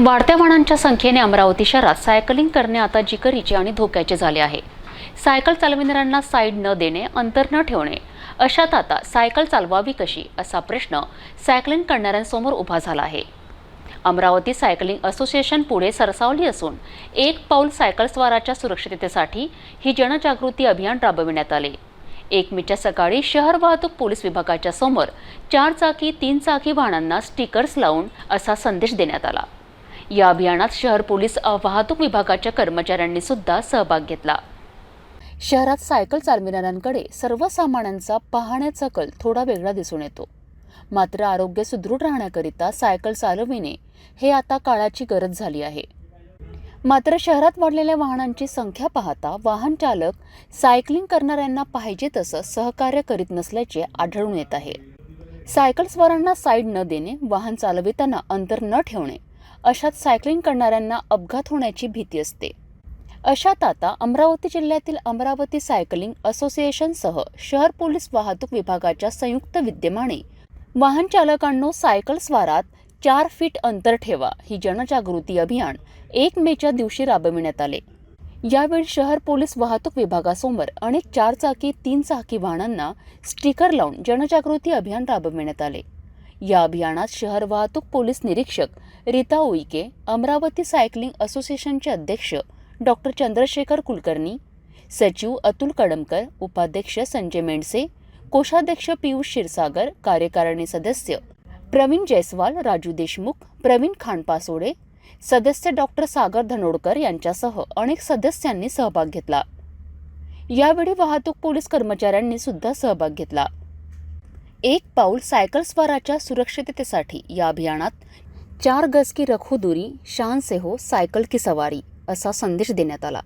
वाढत्या वाहनांच्या संख्येने अमरावती शहरात सायकलिंग करणे आता जिकरीचे आणि धोक्याचे झाले आहे. सायकल चालविणाऱ्यांना साईड न देणे अंतर न ठेवणे अशात आता सायकल चालवावी कशी असा प्रश्न सायकलिंग करणाऱ्यांसमोर उभा झाला आहे. अमरावती सायकलिंग असोसिएशन पुढे सरसावली असून एक पाऊल सायकलस्वाराच्या सुरक्षिततेसाठी ही जनजागृती अभियान राबविण्यात आले. एक मेच्या सकाळी शहर वाहतूक पोलीस विभागाच्या समोर चार चाकी तीन चाकी वाहनांना स्टिकर्स लावून असा संदेश देण्यात आला. या अभियानात शहर पोलीस वाहतूक विभागाच्या कर्मचाऱ्यांनी सुद्धा सहभाग घेतला. शहरात सायकल चालविणाऱ्यांकडे सर्वसामान्यांचा पाहण्याचा कल थोडा वेगळा दिसून येतो. मात्र आरोग्य सुदृढ राहण्याकरिता सायकल चालविणे हे आता काळाची गरज झाली आहे. मात्र शहरात वाढलेल्या वाहनांची संख्या पाहता वाहन चालक सायकलिंग करणाऱ्यांना पाहिजे तसं सहकार्य करीत नसल्याचे आढळून येत आहे. सायकलस्वारांना साईड न देणे वाहन चालविताना अंतर न ठेवणे अशात सायकलिंग करणाऱ्यांना अपघात होण्याची भीती असते. अशात आता अमरावती जिल्ह्यातील अमरावती सायकलिंग असोसिएशनसह शहर पोलीस वाहतूक विभागाच्या संयुक्त विद्यमाने वाहन चालकांनो सायकल स्वारात चार फीट अंतर ठेवा ही जनजागृती अभियान एक मेच्या दिवशी राबविण्यात आले. यावेळी शहर पोलीस वाहतूक विभागासमोर अनेक चार चाकी तीन चाकी वाहनांना स्टिकर लावून जनजागृती अभियान राबविण्यात आले. या अभियानात शहर वाहतूक पोलीस निरीक्षक रीता उईके अमरावती सायकलिंग असोसिएशनचे अध्यक्ष डॉक्टर चंद्रशेखर कुलकर्णी सचिव अतुल कडमकर उपाध्यक्ष संजय मेंडसे कोषाध्यक्ष पियुष क्षीरसागर कार्यकारिणी सदस्य प्रवीण जयस्वाल राजू देशमुख प्रवीण खानपासोडे सदस्य डॉक्टर सागर धनोडकर यांच्यासह अनेक सदस्यांनी सहभाग घेतला. यावेळी वाहतूक पोलीस कर्मचाऱ्यांनी सुद्धा सहभाग घेतला. एक पाऊल सायकल स्वाराच्या सुरक्षिततेसाठी या अभियानात चार गज की रखो दुरी शान से हो सायकल की सवारी असा संदेश देण्यात आला.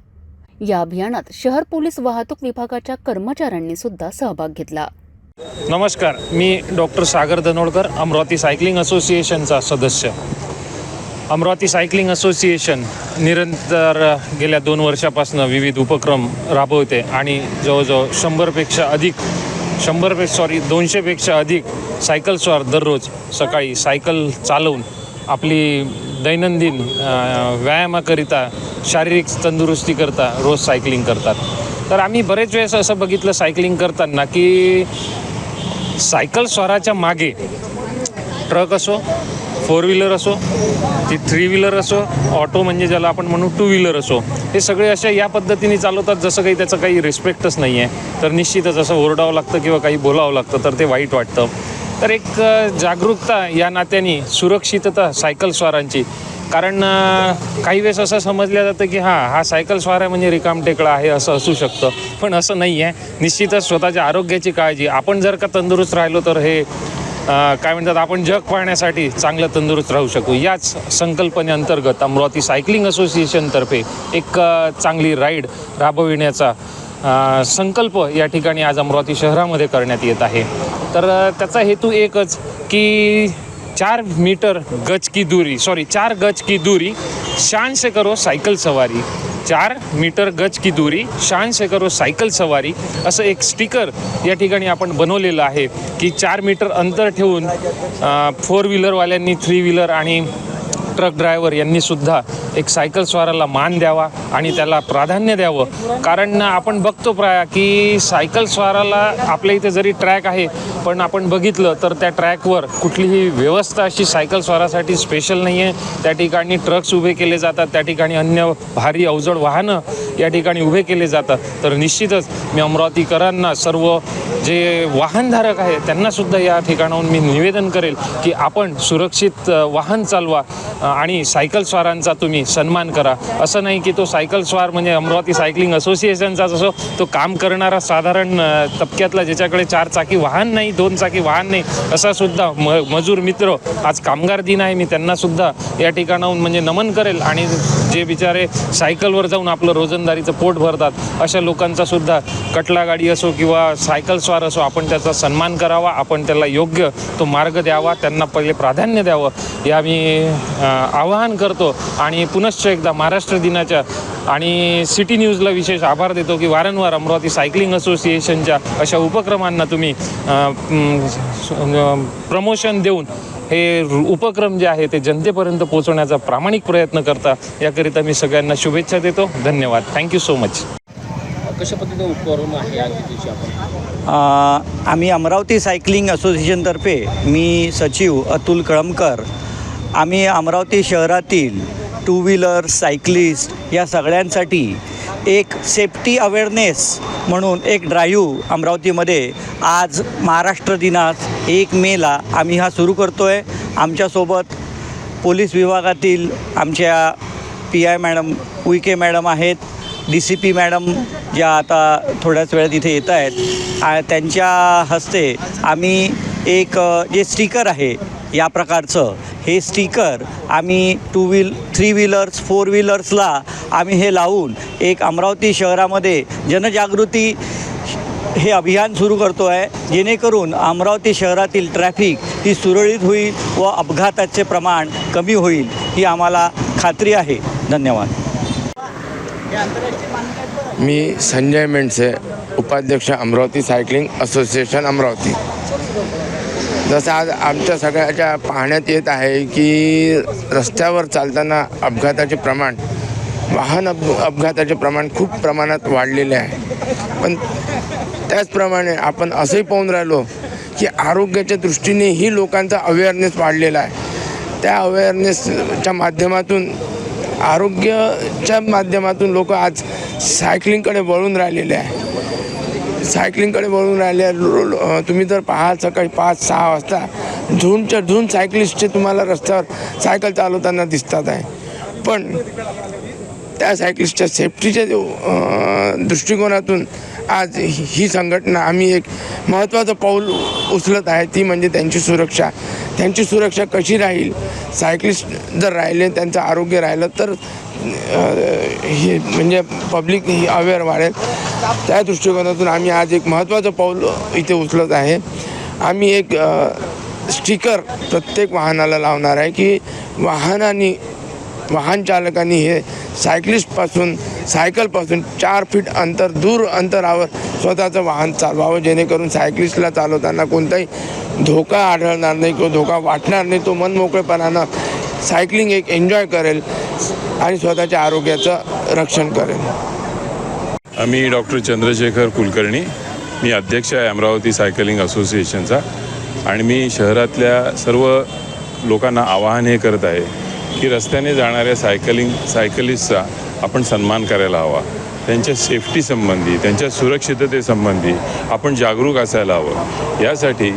या अभियानात शहर पोलीस वाहतूक विभागाच्या कर्मचाऱ्यांनी सुद्धा सहभाग घेतला. नमस्कार मी डॉक्टर सागर दनोडकर अमरावती सायकलिंग असोसिएशनचा सदस्य. अमरावती सायकलिंग असोसिएशन निरंतर गेल्या दोन वर्षापासून विविध उपक्रम राबवते आणि जवळजवळ शंभरपेक्षा अधिक शंभरपेक्षा सॉरी दोनशेपेक्षा अधिक सायकल स्वार दररोज सकाळी सायकल चालवून आपली दैनंदिन व्यायामाकरिता शारीरिक तंदुरुस्तीकरता रोज सायकलिंग करतात. तर आम्ही बरेच वेळेस असं बघितलं सायकलिंग करताना की सायकल स्वाराच्या मागे ट्रक असो फोर व्हीलर असो ती थ्री व्हीलर असो ऑटो म्हणजे ज्याला आपण म्हणू टू व्हीलर असो हे सगळे अशा या पद्धतीने चालवतात जसं काही त्याचं काही रिस्पेक्टच नाही आहे तर निश्चितच असं ओरडावं लागतं किंवा काही बोलावं लागतं तर ते वाईट वाटतं. तर एक जागरूकता या नात्याने सुरक्षितता सायकल स्वारांची. कारण काही वेळेस असं समजलं जातं की हां हा सायकल स्वार आहे म्हणजे रिकाम टेकडा आहे असं असू शकतं. पण असं नाही आहे निश्चितच स्वतःच्या आरोग्याची काळजी. आपण जर का तंदुरुस्त राहिलो तर हे काय म्हणतात आपण जग पाहण्यासाठी चांगलं तंदुरुस्त राहू शकू. याच संकल्पनेअंतर्गत अमरावती सायकलिंग असोसिएशनतर्फे एक चांगली राईड राबविण्याचा संकल्प या ठिकाणी आज अमरावती शहरामध्ये करण्यात येत आहे. तर त्याचा हेतू एकच की चार मीटर गज की दूरी सॉरी चार गज की दूरी शान से करो सायकल सवारी. चार मीटर गज की दूरी शान से करो सायकल सवारी असं एक स्टिकर या ठिकाणी आपण बनवलेलं आहे की चार मीटर अंतर ठेवून फोर व्हीलरवाल्यांनी थ्री व्हीलर आणि ट्रक ड्रायव्हर यांनी सुद्धा एक सायकल स्वाराला मान द्यावा आणि त्याला प्राधान्य द्यावं. कारण आपण बघतो प्राया की सायकल स्वाराला आपल्या इथे जरी ट्रॅक आहे पण आपण बघितलं तर त्या ट्रॅकवर कुठलीही व्यवस्था अशी सायकल स्वारासाठी स्पेशल नाही आहे त्या ठिकाणी ट्रक्स उभे केले जातात त्या ठिकाणी अन्य भारी अवजड वाहनं या ठिकाणी उभे केले जातात. तर निश्चितच मी अमरावतीकरांना सर्व जे वाहनधारक आहे त्यांनासुद्धा या ठिकाणाहून मी निवेदन करेल की आपण सुरक्षित वाहन चालवा. आणि सायकल स्वारांचा तुम्ही सन्मान करा. असं नाही की तो सायकल स्वार म्हणजे अमरावती सायकलिंग असोसिएशनचाच असो तो काम करणारा साधारण तबक्यातला ज्याच्याकडे चार चाकी वाहन नाही दोन चाकी वाहन नाही असा सुद्धा म मजूर मित्र आज कामगार दिन आहे. मी त्यांना सुद्धा या ठिकाणाहून म्हणजे नमन करेल आणि जे बिचारे सायकलवर जाऊन आपलं रोजंदारीचं पोट भरतात अशा लोकांचा सुद्धा कटला गाडी असो किंवा सायकल स्वार असो आपण त्याचा सन्मान करावा आपण त्याला योग्य तो मार्ग द्यावा त्यांना पहिले प्राधान्य द्यावं. या मी आवाहन करतो आणि पुनश्च एकदा महाराष्ट्र दिनाच्या आणि सिटी न्यूजला विशेष आभार देतो की वारंवार अमरावती सायकलिंग असोसिएशनच्या अशा उपक्रमांना तुम्ही प्रमोशन देऊन हे उपक्रम जे आहे ते जनतेपर्यंत पोहोचवण्याचा प्रामाणिक प्रयत्न करता याकरिता मी सगळ्यांना शुभेच्छा देतो. धन्यवाद. थँक्यू सो मच कशा पद्धतीने उपक्रम आहे आम्ही अमरावती सायकलिंग असोसिएशनतर्फे मी सचिव अतुल कळमकर आम्ही अमरावती शहरातील टू व्हीलर सायकलिस्ट या सगळ्यांसाठी एक सेफ्टी अवेअरनेस म्हणून एक ड्राईव्ह अमरावतीमध्ये आज महाराष्ट्र दिनात एक मेला आम्ही हा सुरू करतो आहे आमच्यासोबत पोलीस विभागातील आमच्या P I madam Uikey madam आहेत. डी सी पी मॅडम ज्या आता थोड्याच वेळात इथे येत आहेत. त्यांच्या हस्ते आम्ही एक जे स्टिकर आहे या प्रकारचं. हे स्टिकर आम्ही two wheel three wheelers four व्हीलर्सला आम्ही हे लावून एक अमरावती शहरामध्ये जनजागृती हे अभियान सुरू करतो आहे. जेणेकरून अमरावती शहरातील ट्रॅफिक ही सुरळीत होईल व अपघाताचे प्रमाण कमी होईल ही आम्हाला खात्री आहे. धन्यवाद. मी संजय मेंडसे उपाध्यक्ष अमरावती सायकलिंग असोसिएशन अमरावती. जसं आज आमच्या सगळ्याच्या पाहण्यात येत आहे की रस्त्यावर चालताना अपघाताचे प्रमाण वाहन अप अपघाताचे प्रमाण खूप प्रमाणात वाढलेले आहे. पण त्याचप्रमाणे आपण असंही पाहून राहिलो की आरोग्याच्या दृष्टीनेही लोकांचा अवेअरनेस वाढलेला आहे. त्या अवेअरनेसच्या माध्यमातून आरोग्याच्या माध्यमातून लोक आज सायकलिंगकडे वळून राहिलेले आहे. सायकलिंगकडे वळून राहिले. लो- तुम्ही जर पाहाल सकाळी पाच सहा वाजता झुंडच्या झुंड सायकलिस्टचे तुम्हाला रस्त्यावर सायकल चालवताना दिसतात आहे. पण त्या सायकलिस्टच्या सेफ्टीच्या दृष्टिकोनातून आज ही संघटना आम्ही एक महत्त्वाचं पाऊल उचलत आहे ती म्हणजे त्यांची सुरक्षा. त्यांची सुरक्षा कशी राहील? सायकलिस्ट जर राहिले त्यांचं आरोग्य राहिलं तर हे म्हणजे पब्लिक ही अवेअर वाढेल. त्या दृष्टिकोनातून आम्ही आज एक महत्त्वाचं पाऊल इथे उचलत आहे. आम्ही एक स्टिकर प्रत्येक वाहनाला लावणार आहे की वाहनाने वाहन चालकांनी हे सायकलिस्टपासून सायकलपासून चार फीट अंतर दूर अंतरावर स्वतःचं वाहन चालवावं जेणेकरून सायकलिस्टला चालवताना कोणताही धोका आढळणार नाही किंवा धोका वाटणार नाही तो मनमोकळेपणानं सायकलिंग एक एन्जॉय करेल आणि स्वतःच्या आरोग्याचं रक्षण करेल. मी डॉक्टर चंद्रशेखर कुलकर्णी. मी अध्यक्ष आहे अमरावती सायकलिंग असोसिएशनचा. आणि मी शहरातल्या सर्व लोकांना आवाहन हे करत आहे की रस्त्याने जाणाऱ्या सायकलिंग सायकलिस्टचा आपण सन्मान करायला हवा. त्यांच्या सेफ्टीसंबंधी त्यांच्या सुरक्षिततेसंबंधी आपण जागरूक असायला हवं. यासाठी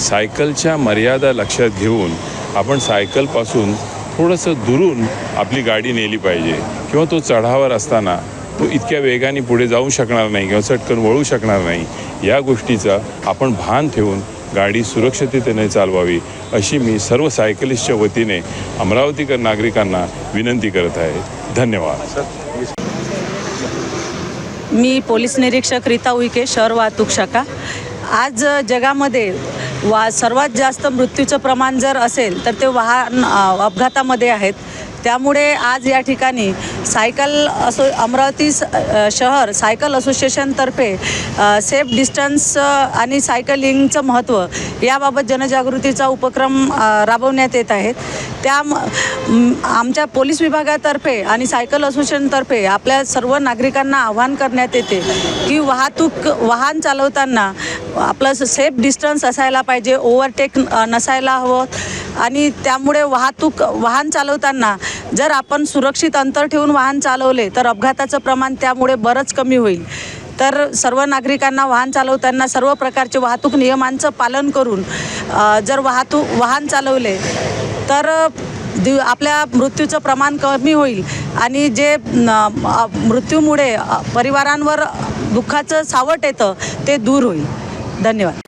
सायकलच्या मर्यादा लक्षात घेऊन आपण सायकलपासून थोडंसं दुरून आपली गाडी नेली पाहिजे. किंवा तो चढावर असताना तो इतक्या वेगाने पुढे जाऊ शकणार नाही किंवा चटकन वळू शकणार नाही. या गोष्टीचा आपण भान ठेवून गाडी सुरक्षिततेने चालवावी अशी मी सर्व सायकलिस्टच्या वतीने अमरावतीकर नागरिकांना विनंती करत आहे. धन्यवाद. मी पोलीस निरीक्षक रीता उईके शहर वाहतूक शाखा. आज जगामध्ये वा सर्वात जास्त मृत्यूचं प्रमाण जर असेल तर ते वाहन अपघातामध्ये आहेत. त्यामुळे आज या ठिकाणी सायकल असो अमरावती स- शहर सायकल असोसिएशनतर्फे सेफ डिस्टन्स आणि सायकलिंगचं महत्त्व याबाबत जनजागृतीचा उपक्रम राबवण्यात येत आहेत. त्या आमच्या पोलीस विभागातर्फे आणि सायकल असोसिएशनतर्फे आपल्या सर्व नागरिकांना आवाहन करण्यात येते की वाहतूक वाहन चालवताना आपलं सेफ डिस्टन्स असायला पाहिजे ओव्हरटेक नसायला हवं. आणि त्यामुळे वाहतूक वाहन चालवताना जर आपण सुरक्षित अंतर ठेवून वाहन चालवले तर अपघाताचं प्रमाण त्यामुळे बरंच कमी होईल. तर सर्व नागरिकांना वाहन चालवताना सर्व प्रकारचे वाहतूक नियमांचं पालन करून जर वाहतूक वाहन चालवले तर दि आपल्या मृत्यूचं प्रमाण कमी होईल. आणि जे मृत्यूमुळे परिवारांवर दुःखाचं सावट येतं ते दूर होईल. धन्यवाद.